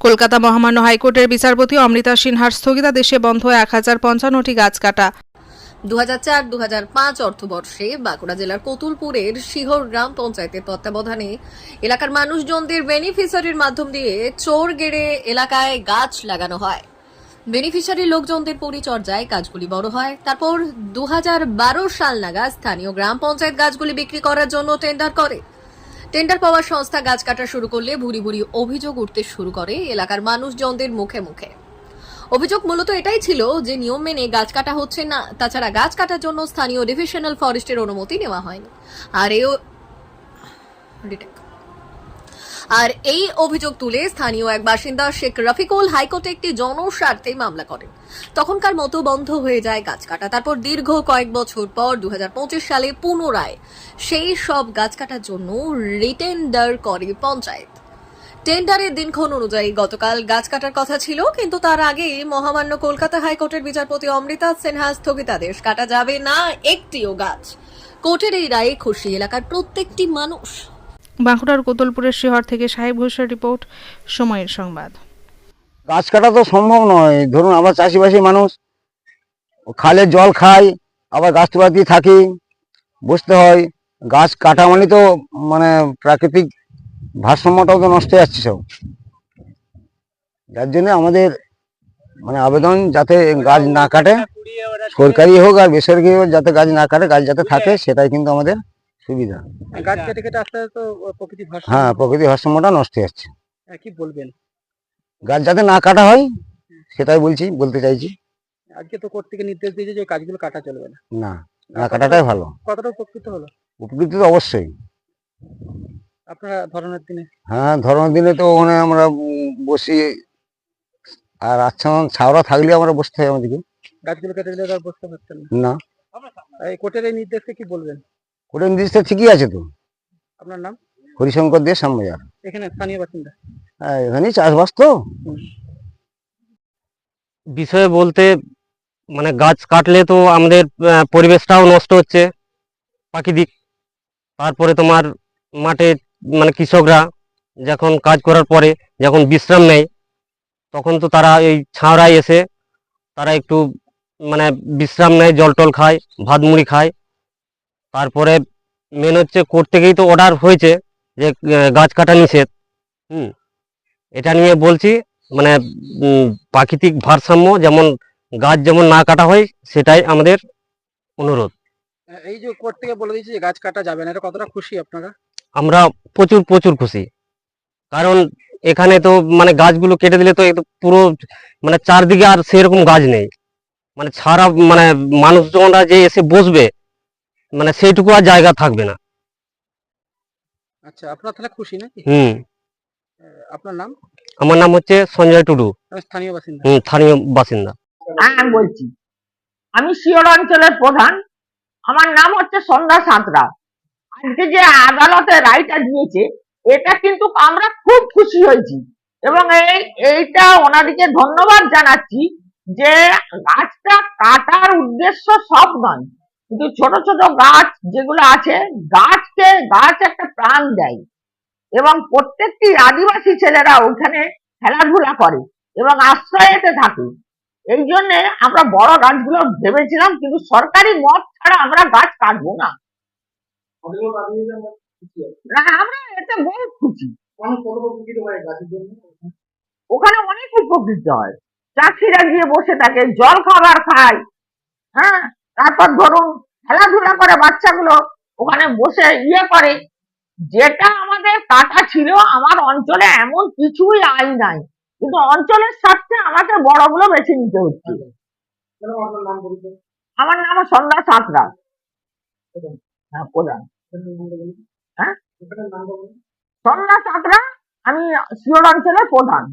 কলকাতা মহামান্য হাইকোর্টের বিচারপতি অমৃতা সিনহার স্থগিতাদেশে বন্ধ এক হাজার পঞ্চান্নটি গাছ কাটা। দু হাজার চার দু হাজার পাঁচ অর্থবর্ষে বাঁকুড়া জেলার কতুলপুরের শিহর গ্রাম পঞ্চায়েতের তত্ত্বাবধানে এলাকার মানুষজনদের বেনিফিশিয়ারির মাধ্যম দিয়ে চোর গেড়ে এলাকায় গাছ লাগানো হয়। বেনিফিশিয়ারি লোকজনদের পরিচর্যায় গাছগুলি বড় হয়। তারপর দু হাজার বারো সাল নাগাদ স্থানীয় গ্রাম পঞ্চায়েত গাছগুলি বিক্রি করার জন্য টেন্ডার করে। টেন্ডার পাওয়ার সংস্থা গাছ কাটা শুরু করলে ভুরি ভুরি অভিযোগ উঠতে শুরু করে এলাকার মানুষজনদের মুখে মুখে অভিযোগ মূলত এটাই ছিল যে নিয়ম মেনে গাছ কাটা হচ্ছে না, তাছাড়া গাছ কাটার জন্য স্থানীয় ডিভিশনাল ফরেস্টের অনুমতি নেওয়া হয়নি আর এও. আর এই অভিযোগ তুলে স্থানীয় এক বাসিন্দা শেখ রফিকুল হাইকোর্টে একটি জনস্বার্থে মামলা করেন। তখনকার মতো বন্ধ হয়ে যায় গাছ কাটা। তারপর দীর্ঘ কয়েক বছর পর দু হাজার পঁচিশ সালে পুনরায় সেই সব গাছ কাটার জন্য রিটেন্ডার করে পঞ্চায়েত। টেন্ডারের দিনক্ষণ অনুযায়ী গতকাল গাছ কাটার কথা ছিল, কিন্তু তার আগে মহামান্য কলকাতা হাইকোর্টের বিচারপতি অমৃতা সিনহা স্থগিতাদেশ, কাটা যাবে না একটিও গাছ। কোর্টের এই রায়ে খুশি এলাকার প্রত্যেকটি মানুষ। বাঁকুড়ার কোতলপুরের শিহর থেকে সাহেব ঘোষের রিপোর্ট, সময়ের সংবাদ। গাছ কাটা তো সম্ভব নয়। ধরুন, আমরা চাষিবাসী মানুষ, খালে জল খাই, আবার গাছপাতি থাকি বসতে হয়, গাছ কাটা মানে তো মানে প্রাকৃতিক ভারসাম্যটাও তো নষ্ট হয়ে যাচ্ছে সব। যার জন্য আমাদের মানে আবেদন যাতে গাছ না কাটে, সরকারি হোক আর বেসরকারি হোক, যাতে গাছ না কাটে, গাছ যাতে থাকে, সেটাই কিন্তু আমাদের সুবিধা। গাছ কেটে কেটে আস্তে আস্তে তো প্রকৃতি ভারসাম্য হ্যাঁ প্রকৃতির ভারসাম্যটা নষ্ট হয়ে যাচ্ছে। হ্যাঁ, কি বলবেন? গাছ যাতে না কাটা হয় সেটাই বলছি বলতে চাইছি। আজকে তো কোর্ট থেকে নির্দেশ দিয়েছে যে গাছগুলো কাটা চলবে না। না না কাটাটাই ভালো। কতটা উপকৃত হলো? উপকৃত তো অবশ্যই। আপনারা ধরনের দিনে? হ্যাঁ ধরনের দিনে তো ওখানে আমরা বসি আর আচ্ছা ছাওড়া থাকলে আমরা বসতে হয় আমাদেরকে। গাছগুলো কেটে দিলে আর বসতে পারছেন না। না। এই কোর্টের এই নির্দেশকে কি বলবেন? ওটা নির্দিষ্টটা ঠিকই আছে তো। আপনার নাম? হরিশঙ্কর দিয়ে সামবাজার এখানে স্থানীয় বাসিন্দা। হ্যাঁ এখানেই চাষবাস তো। বিষয়ে বলতে মানে গাছ কাটলে তো আমাদের পরিবেশটাও নষ্ট হচ্ছে প্রাকৃতিক তারপরে তোমার মাঠে মানে কৃষকরা যখন কাজ করার পরে যখন বিশ্রাম নেয় তখন তো তারা এই ছাওড়ায় এসে তারা একটু মানে বিশ্রাম নেয় জল টল খায় ভাত মুড়ি খায়। তারপরে মেন হচ্ছে কোর্ট থেকেই তো অর্ডার হয়েছে যে গাছ কাটা নিষেধ। হুম। এটা নিয়ে বলছি মানে প্রাকৃতিক ভারসাম্য যেমন গাছ যেমন না কাটা হয় সেটাই আমাদের অনুরোধ। এই যে কোর্ট থেকে বলে দিয়েছে যে গাছ কাটা যাবে না এটা কতটা খুশি আপনারা? আমরা প্রচুর প্রচুর খুশি। কারণ এখানে তো মানে গাছগুলো কেটে দিলে তো পুরো মানে চারদিকে আর সেরকম গাছ নেই। মানে ছাড়া মানে মানুষজনরা যে এসে বসবে মানে সেইটুকু আর জায়গা থাকবে না। আচ্ছা আপনারা তাহলে খুশি নাকি? হুম। আপনার নাম? আমার নাম হচ্ছে সঞ্জয় টুডু। স্থানীয় বাসিন্দা। হুম, স্থানীয় বাসিন্দা। হ্যাঁ বলছি। আমি শিওর অঞ্চলের প্রধান। আমার নাম হচ্ছে সন্ধ্যা সাঁতরা। আজকে যে আদালতে রায়টা দিয়েছে এটা কিন্তু আমরা খুব খুশি হয়েছি। এবং এই এইটা ওনাদিকে ধন্যবাদ জানাচ্ছি যে গাছটা কাটার উদ্দেশ্য সব নয়। কিন্তু ছোট ছোট গাছ যেগুলো আছে, গাছকে গাছ একটা প্রাণ দেয়। এবং প্রত্যেকটি আদিবাসী ছেলেরা ওখানে খেলাধুলা করে এবং আশ্রয়েতে থাকে। এই জন্যে আমরা বড় গাছগুলো ভেবেছিলাম, কিন্তু সরকারি মত ছাড়া আমরা গাছ কাটবো না। না, আমরা এতে বহু খুশি। ওখানে অনেক উপকৃত হয়। চাষিরা গিয়ে বসে থাকে, জল খাবার খায়। হ্যাঁ? তারপর ধরুন খেলাধুলা করে বাচ্চাগুলো ওখানে বসে ইয়ে করে। যেটা আমাদের কাটা ছিল, আমার অঞ্চলে এমন কিছুই আইন নাই। কিন্তু অঞ্চলের স্বার্থে আমাকে বড়গুলো বেছে নিতে হচ্ছে। আমার নাম সন্ধ্যা সাঁতরা। হ্যাঁ প্রধান। হ্যাঁ? সন্ধ্যা সাঁতরা, আমি শিওর অঞ্চলের প্রধান।